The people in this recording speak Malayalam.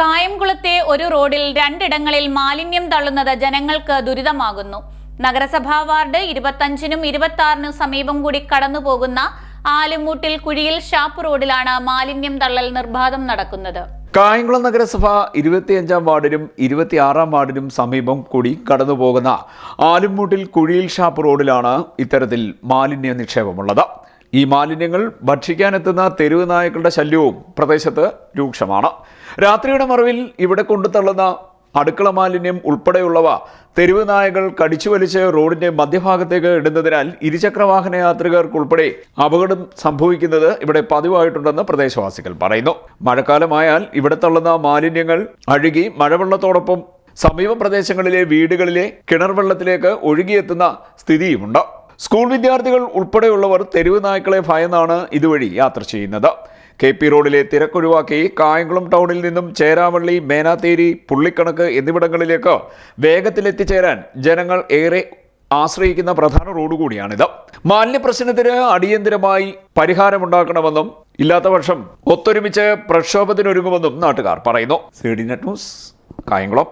കായംകുളത്തെ ഒരു റോഡിൽ രണ്ടിടങ്ങളിൽ മാലിന്യം തള്ളുന്നത് ജനങ്ങൾക്ക് ദുരിതമാകുന്നു. നഗരസഭാ വാർഡ് ഇരുപത്തഞ്ചിനും ഇരുപത്തി ആറിനും സമീപം കൂടി കടന്നുപോകുന്ന ആലുമൂട്ടിൽ കുഴിയിൽ ഷാപ്പ് റോഡിലാണ് മാലിന്യം തള്ളൽ നിർബാധം നടക്കുന്നത്. കായംകുളം നഗരസഭ ഇരുപത്തിയഞ്ചാം വാർഡിനും ഇരുപത്തിയാറാം വാർഡിനും സമീപം കൂടി കടന്നുപോകുന്ന ആലുമൂട്ടിൽ കുഴിയിൽ ഷാപ്പ് റോഡിലാണ് ഇത്തരത്തിൽ മാലിന്യ നിക്ഷേപമുള്ളത് ഈ മാലിന്യങ്ങൾ ഭക്ഷിക്കാനെത്തുന്ന തെരുവ് നായ്ക്കളുടെ ശല്യവും പ്രദേശത്ത് രൂക്ഷമാണ്. രാത്രിയുടെ മറവിൽ ഇവിടെ കൊണ്ടു തള്ളുന്ന അടുക്കള മാലിന്യം ഉൾപ്പെടെയുള്ളവ തെരുവ് നായകൾ കടിച്ചു വലിച്ച് റോഡിന്റെ മധ്യഭാഗത്തേക്ക് ഇടുന്നതിനാൽ ഇരുചക്രവാഹന യാത്രികർക്കുൾപ്പെടെ അപകടം സംഭവിക്കുന്നത് ഇവിടെ പതിവായിട്ടുണ്ടെന്ന് പ്രദേശവാസികൾ പറയുന്നു. മഴക്കാലമായാൽ ഇവിടെ തള്ളുന്ന മാലിന്യങ്ങൾ അഴുകി മഴവെള്ളത്തോടൊപ്പം സമീപ പ്രദേശങ്ങളിലെ വീടുകളിലെ കിണർ വെള്ളത്തിലേക്ക് ഒഴുകിയെത്തുന്ന സ്ഥിതിയുമുണ്ട്. സ്കൂൾ വിദ്യാർത്ഥികൾ ഉൾപ്പെടെയുള്ളവർ തെരുവ് നായ്ക്കളെ ഭയന്നാണ് ഇതുവഴി യാത്ര ചെയ്യുന്നത്. കെ പി റോഡിലെ തിരക്കൊഴിവാക്കി കായംകുളം ടൗണിൽ നിന്നും ചേരാവള്ളി മേനാത്തേരി പുള്ളിക്കണക്ക് എന്നിവിടങ്ങളിലേക്ക് വേഗത്തിലെത്തിച്ചേരാൻ ജനങ്ങൾ ഏറെ ആശ്രയിക്കുന്ന പ്രധാന റോഡ് കൂടിയാണിത്. മാലിന്യ പ്രശ്നത്തിന് അടിയന്തിരമായി പരിഹാരമുണ്ടാക്കണമെന്നും ഇല്ലാത്ത പക്ഷം ഒത്തൊരുമിച്ച് പ്രക്ഷോഭത്തിനൊരുങ്ങുമെന്നും നാട്ടുകാർ പറയുന്നു. C D net news Kayamkulam.